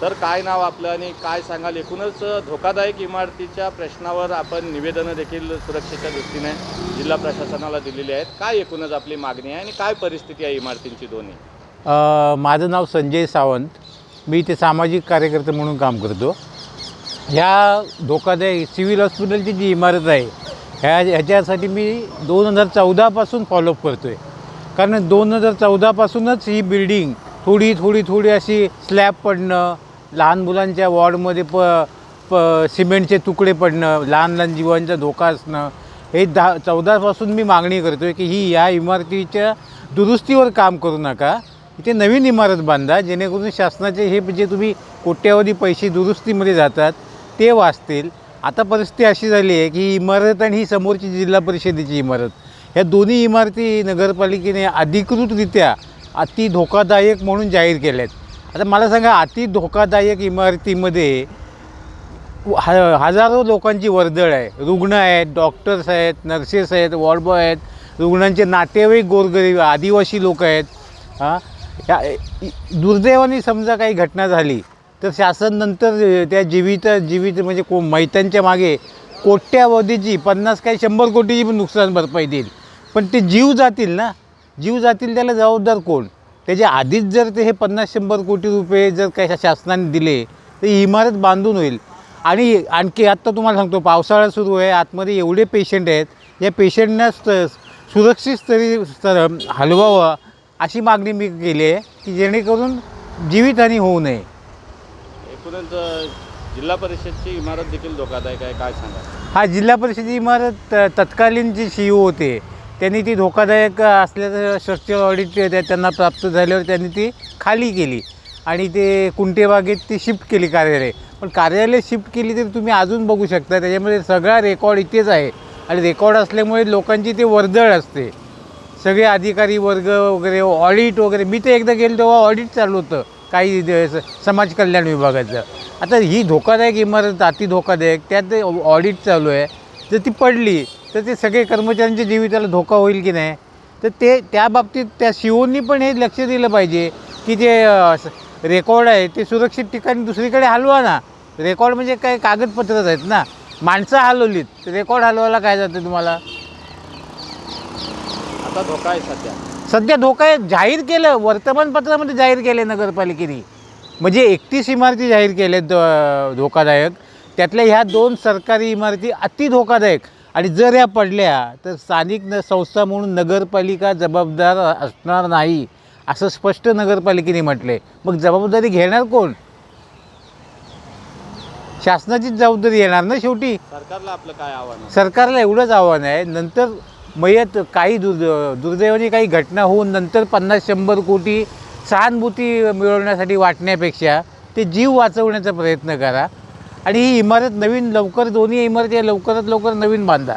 तर काय नाव आपलं आणि काय सांगाल? एकूणच धोकादायक इमारतीच्या प्रश्नावर आपण निवेदनं देखील सुरक्षेच्या दृष्टीने जिल्हा प्रशासनाला दिलेली आहेत. काय एकूणच आपली मागणी आहे आणि काय परिस्थिती आहे इमारतींची दोन्ही? माझं नाव संजय सावंत. मी इथे सामाजिक कार्यकर्ते म्हणून काम करतो. ह्या धोकादायक सिव्हिल हॉस्पिटलची जी इमारत आहे ह्या ह्याच्यासाठी मी दोन हजार चौदापासून फॉलोअप करतो आहे कारण दोन हजार चौदापासूनच ही बिल्डिंग थोडी थोडी थोडी अशी स्लॅब पडणं लहान मुलांच्या वॉर्डमध्ये प प सिमेंटचे तुकडे पडणं लहान लहान जीवांचा धोका असणं हे दहा चौदापासून मी मागणी करतो आहे की ही या इमारतीच्या दुरुस्तीवर काम करू नका. इथे नवीन इमारत बांधा जेणेकरून शासनाचे हे जे तुम्ही कोट्यावधी पैसे दुरुस्तीमध्ये जातात ते वाचतील. आता परिस्थिती अशी झाली आहे की ही इमारत आणि ही समोरची जिल्हा परिषदेची इमारत ह्या दोन्ही इमारती नगरपालिकेने अधिकृतरित्या अति धोकादायक म्हणून जाहीर केल्या आहेत आता मला सांगा अति धोकादायक इमारतीमध्ये ह हजारो लोकांची वर्दळ आहे. रुग्ण आहेत डॉक्टर्स आहेत नर्सेस आहेत वॉर्डबॉय आहेत. रुग्णांचे नातेवाईक गोरगरीब आदिवासी लोक आहेत. हां? या दुर्दैवाने समजा काही घटना झाली तर शासन नंतर त्या जीवित जीवित म्हणजे को मैतांच्या मागे कोट्यावधीची पन्नास काही शंभर कोटीची पण नुकसान भरपाई देईल. पण ते जीव जातील ना? जीव जातील त्याला जबाबदार कोण? त्याच्या आधीच जर ते हे पन्नास शंभर कोटी रुपये जर काही शासनाने दिले तर ही इमारत बांधून होईल. आणि आणखी आत्ता तुम्हाला सांगतो पावसाळा सुरू आहे आतमध्ये एवढे पेशंट आहेत या पेशंटना सुरक्षित स्तरी स्तर हलवावं अशी मागणी मी केली आहे की जेणेकरून जीवितहानी होऊ नये. एकूणच जिल्हा परिषदची इमारत देखील धोकादायक आहे काय सांगा हा जिल्हा परिषद इमारत तत्कालीन जे सी ओ होते त्यांनी ती धोकादायक असल्याचं स्ट्रक्चर ऑडिट त्या- त्यांना प्राप्त झाल्यावर त्यांनी ती खाली केली. आणि ते कुंटेबागेत ती शिफ्ट केली कार्यालय. पण कार्यालय शिफ्ट केली तर तुम्ही अजून बघू शकता. त्याच्यामध्ये सगळा रेकॉर्ड इथेच आहे. आणि रेकॉर्ड असल्यामुळे लोकांची ते वर्दळ असते. सगळे अधिकारी वर्ग वगैरे ऑडिट वगैरे. मी तर एकदा गेलो तेव्हा ऑडिट चालू होतं. काही स- समाज कल्याण विभागाचं. आता ही धोकादायक इमारत अति धोकादायक त्यात ऑडिट चालू आहे. जर ती पडली तर ते सगळे कर्मचाऱ्यांच्या जीविताला धोका होईल की नाही? तर ते त्या बाबतीत त्या शिवोनी पण हे लक्ष दिलं पाहिजे की जे रेकॉर्ड आहे ते सुरक्षित ठिकाणी दुसरीकडे हलवा ना. रेकॉर्ड म्हणजे काय कागदपत्रच आहेत ना. माणसं हलवलीत रेकॉर्ड हलवायला काय जातं तुम्हाला? आता धोका आहे सध्या. सध्या धोका आहे जाहीर केलं वर्तमानपत्रामध्ये जाहीर केले नगरपालिकेने. म्हणजे एकतीस इमारती जाहीर केल्या आहेत धोकादायक. त्यातल्या ह्या दोन सरकारी इमारती अति धोकादायक. आणि जर या पडल्या तर स्थानिक न संस्था म्हणून नगरपालिका जबाबदार असणार नाही असं स्पष्ट नगरपालिकेने म्हटले. मग जबाबदारी घेणार कोण? शासनाचीच जबाबदारी येणार ना शेवटी? सरकारला आपलं काय आव्हान आहे? सरकारला एवढंच आव्हान आहे. नंतर मयत काही दुर् दुर्दैवाने काही घटना होऊन नंतर पन्नास शंभर कोटी सहानुभूती मिळवण्यासाठी वाटण्यापेक्षा ते जीव वाचवण्याचा प्रयत्न करा. आणि ही इमारत नवीन लवकर दोन्ही इमारती लवकरात लवकर नवीन बांधा.